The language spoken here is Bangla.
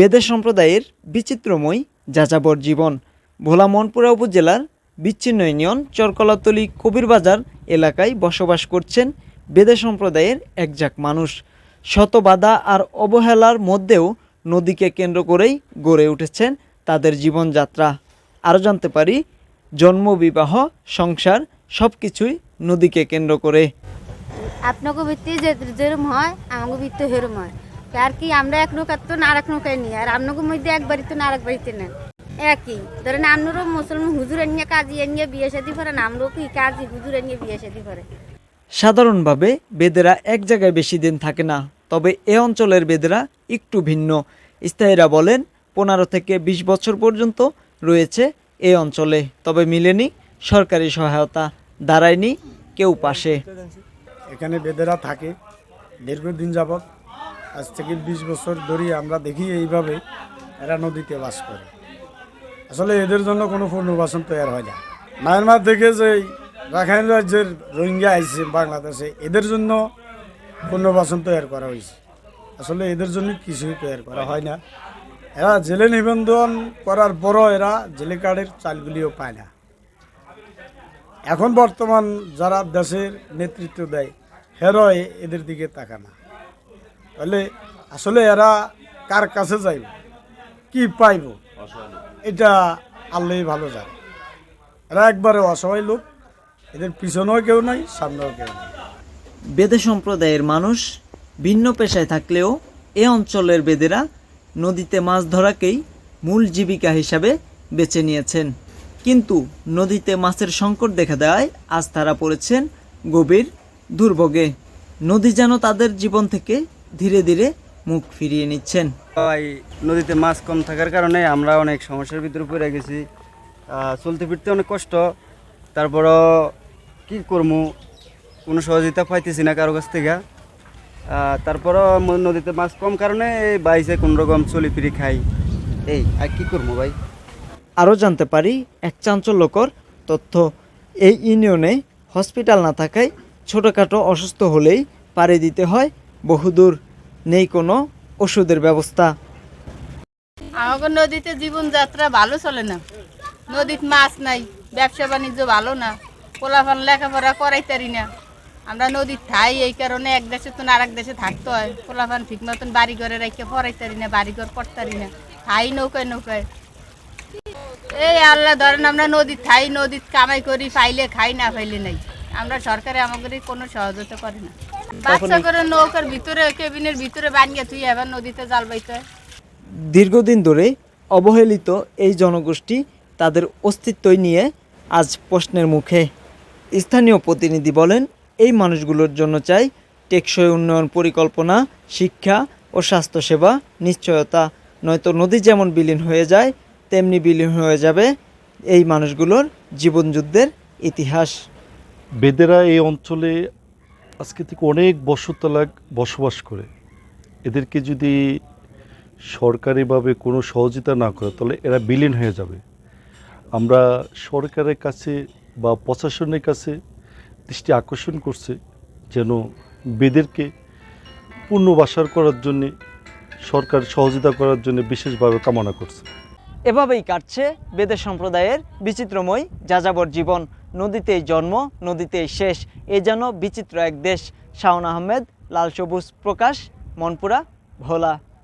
বেদে সম্প্রদায়ের বিচিত্রময় যাযাবর জীবন। ভোলা মনপুরা উপজেলার বিচ্ছিন্ন ইউনিয়ন চরকলাতলি কবিরবাজার এলাকায় বসবাস করছেন বেদে সম্প্রদায়ের একজাক মানুষ। শত বাধা আর অবহেলার মধ্যেও নদীকে কেন্দ্র করেই গড়ে উঠেছেন তাদের জীবনযাত্রা। আরও জানতে পারি, জন্ম, বিবাহ, সংসার সব কিছুই নদীকে কেন্দ্র করে। আপনাকে ভিত্তি যেরম হয়, আমাকে ভিত্তি হেরম হয়। আর কি আমরা এক নৌকার তো না আর এক নৌকায় নিই আর আপনাকে মধ্যে এক বাড়িতে না আর এক বাড়িতে নেন একই ধরেন আপনারও মুসলমান হুজুরে নিয়ে কাজী নিয়ে বিয়ে শাদি করেন আমরাও কি কাজী হুজুরে নিয়ে বিয়ে শাদি করে? সাধারণভাবে বেদেরা এক জায়গায় বেশি দিন থাকে না তবে এ অঞ্চলের বেদেরা একটু ভিন্ন। স্থায়ীরা বলেন পনেরো থেকে ২০ বছর পর্যন্ত রয়েছে এ অঞ্চলে তবে মিলেনি সরকারি সহায়তা দাঁড়ায়নি কেউ পাশে। এখানে বেদেরা থাকে দীর্ঘদিন যাবৎ আজ থেকে বিশ বছর ধরে আমরা দেখি এইভাবে এরা নদীতে বাস করে। আসলে এদের জন্য কোনো পুনর্বাসন তৈরি হয় না। মায়ানমার থেকে যে রাখাইন রাজ্যের রোহিঙ্গা আইছে বাংলাদেশে, এদের জন্য পুনর্বাসন তৈরি করা হয়েছে। আসলে এদের জন্য কিছুই তৈরি করা হয় না। এরা জেলে নিবন্ধন করার পরও এরা জেলে কার্ডের চালগুলিও পায় না। এখন বর্তমান যারা দেশের নেতৃত্ব দেয় হেরো এদের দিকে তাকানা তাহলে আসলে এরা কার কাছে যাইব? কি পাইব? এটা আল্লাহ ভালো জানে। এরা একবারে অসহায় লোক। এদের পিছনেও কেউ নাই, সামনেও কেউ নাই। বেদে সম্প্রদায়ের মানুষ ভিন্ন পেশায় থাকলেও এ অঞ্চলের বেদেরা নদীতে মাছ ধরাকেই মূল জীবিকা হিসাবে বেছে নিয়েছেন। কিন্তু নদীতে মাছের সংকট দেখা দেওয়ায় আজ তারা পড়েছেন গভীর দুর্ভোগে। নদী যেন তাদের জীবন থেকে ধীরে ধীরে মুখ ফিরিয়ে নিচ্ছেন। এই নদীতে মাছ কম থাকার কারণে আমরা অনেক সমস্যার ভিতরে পড়ে গেছি। চলতে ফিরতে অনেক কষ্ট। তারপরও কি করব কোনো সহযোগিতা পাইতেছি না কারও কাছ থেকে। তারপরও নদীতে মাছ কম কারণে এই বাইসে কোনো রকম চলি ফিরি খাই। এই আর কি করব ভাই? আরও জানতে পারি এক চাঞ্চল্যকর তথ্য। এই ইউনিয়নে হসপিটাল না থাকায় ছোটোখাটো অসুস্থ হলেই পাড়ি দিতে হয় বহুদূর। নেই কোনো ওষুধের ব্যবস্থা। আমাদের নদীতে জীবনযাত্রা ভালো চলে না। নদীতে মাছ নাই, ব্যবসা বাণিজ্য ভালো না পোলাফান লেখাপড়া করাইতারি না। আমরা নদীর থাই এই কারণে এক দেশে তো আর এক দেশে থাকতে হয়। পোলাফান ঠিক মতন বাড়ি ঘরে রেখে পড়াইতারি না বাড়ি ঘর পড়তারি না। ঠাই নৌকায় নৌকায়। এই আল্লাহ ধরেন আমরা নদীর থাই নদীর কামাই করি, পাইলে খাই, না পাইলে নাই। আমরা সরকারে আমাদের কোনো সহযোগিতা করে না। বাচ্চা করে নৌকার ভিতরে কেবিনের ভিতরে বানিয়ে তুই এবার নদীতে জাল বাইতে। দীর্ঘদিন ধরে অবহেলিত এই জনগোষ্ঠী তাদের অস্তিত্বই নিয়ে আজ প্রশ্নের মুখে। স্থানীয় প্রতিনিধি বলেন এই মানুষগুলোর জন্য চাই টেকসই উন্নয়ন পরিকল্পনা শিক্ষা ও স্বাস্থ্যসেবা নিশ্চয়তা। নয়তো নদী যেমন বিলীন হয়ে যায় তেমনি বিলীন হয়ে যাবে এই মানুষগুলোর জীবনযুদ্ধের ইতিহাস। বেদেরা এই অঞ্চলে আজকে থেকে অনেক বছর তলাক বসবাস করে। এদেরকে যদি সরকারিভাবে কোনো সহযোগিতা না করে, তাহলে এরা বিলীন হয়ে যাবে। আমরা সরকারের কাছে বা প্রশাসনের কাছে দৃষ্টি আকর্ষণ করছে যেন বেদেরকে পুনর্বাসার করার জন্যে, সরকার সহযোগিতা করার জন্য বিশেষভাবে কামনা করছে। এভাবেই কাটছে বেদে সম্প্রদায়ের বিচিত্রময় যাযাবর জীবন। নদীতেই জন্ম, নদীতেই শেষ। এ যেন বিচিত্র এক দেশ। শাওন আহমেদ, লাল সবুজ প্রকাশ, মনপুরা, ভোলা।